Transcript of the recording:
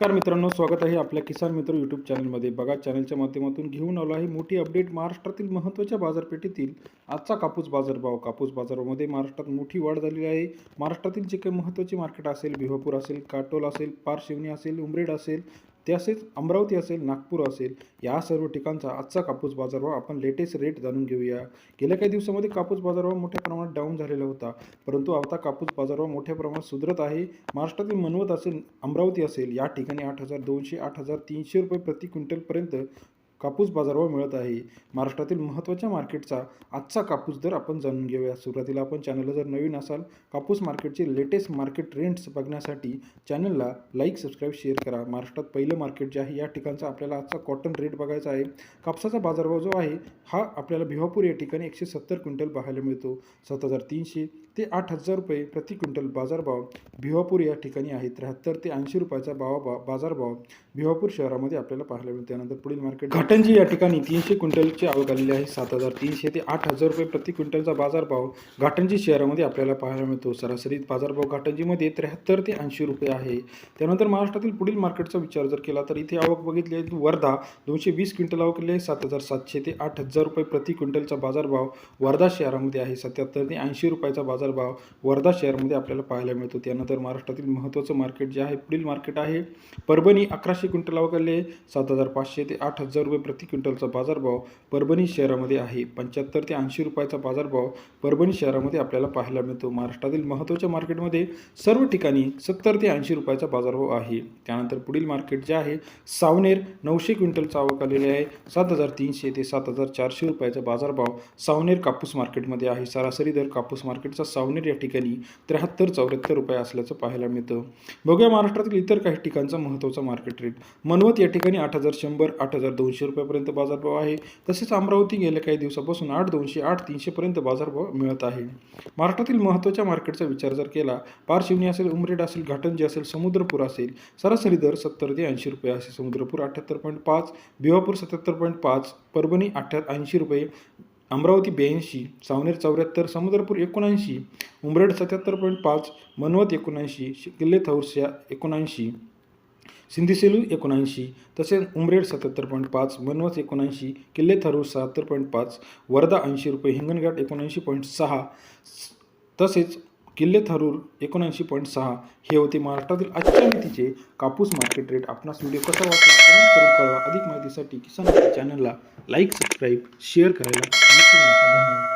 नमस्कार मित्रांनो स्वागत आहे आपल्या किसान मित्र यूट्यूब चॅनलमध्ये बघा चॅनलच्या माध्यमातून घेऊन आलो आहे मोठी अपडेट महाराष्ट्रातील महत्त्वाच्या बाजारपेठेतील आजचा कापूस बाजारभाव. कापूस बाजारामध्ये महाराष्ट्रात मोठी वाढ झालेली आहे. महाराष्ट्रातील जे काही महत्त्वाचे मार्केट असेल भिवापूर असेल काटोल असेल पारशिवनी असेल उमरेड असेल ते असेच अमरावती असेल नागपूर असेल या सर्व ठिकाणचा आजचा कापूस बाजारभाव आपण लेटेस्ट रेट जाणून घेऊया. गेल्या काही दिवसामध्ये कापूस बाजारभाव मोठ्या प्रमाणात डाऊन झालेला होता. परंतु आता कापूस बाजारभाव मोठ्या प्रमाणात सुधरत आहे. महाराष्ट्रातील मनवत असेल अमरावती असेल या ठिकाणी आठ हजार दोनशे आठ हजार तीनशे रुपये प्रति क्विंटलपर्यंत कापूस बाजारभाव मिळत आहे. महाराष्ट्रातील महत्त्वाच्या मार्केटचा आजचा कापूस दर आपण जाणून घेऊया. सुरुवातीला आपण चॅनलला जर नवीन असाल कापूस मार्केटचे लेटेस्ट मार्केट ट्रेंड्स बघण्यासाठी चॅनलला लाईक सबस्क्राईब शेअर करा. महाराष्ट्रात पहिलं मार्केट जे आहे या ठिकाणचा आपल्याला आजचा कॉटन रेट बघायचा आहे. कापसाचा बाजारभाव जो आहे हा आपल्याला भिवापूर या ठिकाणी एकशे सत्तर क्विंटल पाहायला मिळतो. सात हजार तीनशे ते आठ हजार रुपये प्रति क्विंटल बाजारभाव भिवापूर या ठिकाणी आहे. त्र्याहत्तर ते ऐंशी रुपयाचा भाव बा बाजारभाव भिवापूर शहरामध्ये आपल्याला पाहायला मिळतो. त्यानंतर पुढील मार्केट घाटंजी या ठिकाणी तीनशे क्विंटलची आवक आलेली आहे. सात हजार तीनशे ते आठ हजार रुपये प्रति क्विंटलचा बाजारभाव घाटंजी शहरामध्ये आपल्याला पाहायला मिळतो. सरासरी बाजारभाव घाटंजीमध्ये त्र्याहत्तर ते ऐंशी रुपये आहे. त्यानंतर महाराष्ट्रातील पुढील मार्केटचा विचार जर केला तर इथे आवक बघितली आहे. वर्धा दोनशे वीस क्विंटल आवक केली आहे. सात हजार सातशे ते आठ हजार रुपये प्रति क्विंटलचा बाजारभाव वर्धा शहरामध्ये आहे. सत्याहत्तर ते ऐंशी रुपयाचा बाजार बाजारभाव वर्धा शहरामध्ये आपल्याला पाहायला मिळतो. त्यानंतर महाराष्ट्रातील महत्त्वाचं मार्केट जे आहे पुढील मार्केट आहे परभणी अकराशे क्विंटल आवक सात हजार पाचशे ते आठ हजार रुपये प्रति क्विंटलचा बाजारभाव परभणी शहरामध्ये आहे. पंच्याहत्तर ते ऐंशी रुपयाचा बाजारभाव परभणी शहरामध्ये आपल्याला पाहायला मिळतो. महाराष्ट्रातील महत्त्वाच्या मार्केटमध्ये सर्व ठिकाणी सत्तर ते ऐंशी रुपयाचा बाजारभाव आहे. त्यानंतर पुढील मार्केट जे आहे सावनेर नऊशे क्विंटलचा आवक आलेली आहे. सात हजार तीनशे ते सात हजार चारशे रुपयाचा बाजारभाव सावनेर कापूस मार्केटमध्ये आहे. सरासरी दर कापूस मार्केटचा सावनेर या ठिकाणी त्र्याहत्तर चौऱ्याहत्तर रुपये असल्याचं पाहायला मिळतं. बघूया महाराष्ट्रातील इतर काही ठिकाणचा महत्त्वाचा मार्केट रेट मनवत या ठिकाणी आठ हजार शंभर आठ हजार दोनशे रुपयापर्यंत बाजारभाव आहे. तसेच अमरावती गेल्या काही दिवसापासून आठ दोनशे आठ तीनशेपर्यंत बाजारभाव मिळत आहे. महाराष्ट्रातील महत्त्वाच्या मार्केटचा विचार जर केला पारशिवनी असेल उमरेड असेल घाटंजी असेल समुद्रपूर असेल सरासरी दर सत्तर ते ऐंशी रुपये असेल समुद्रपूर अठ्ठ्याहत्तर पॉईंट पाच भिवापूर सत्याहत्तर पॉईंट पाच परभणी अठ्ठ्या ऐंशी रुपये अमरावती ब्याऐंशी सावनेर चौऱ्याहत्तर समुद्रपूर एकोणऐंशी उमरेड सत्याहत्तर पॉईंट पाच मनवत एकोणऐंशी किल्ले थौरस्या एकोणऐंशी सिंधीसेलू एकोणऐंशी तसेच उमरेड सत्याहत्तर पॉईंट पाच मनवत एकोणऐंशी किल्ले थरूर सहात्तर पॉईंट पाच वर्धा ऐंशी रुपये हिंगणघाट एकोणऐंशी पॉईंट सहा तसेच किल्ले थरूर एकोणऐंशी पॉईंट सहा हे होते महाराष्ट्रातील आजच्या मितीचे कापूस मार्केट रेट आपणास व्हिडिओ कसा वाटला कमेंट करून कळवा. अधिक माहितीसाठी किसान चॅनलला लाईक सबस्क्राईब शेअर करायला नका. धन्यवाद.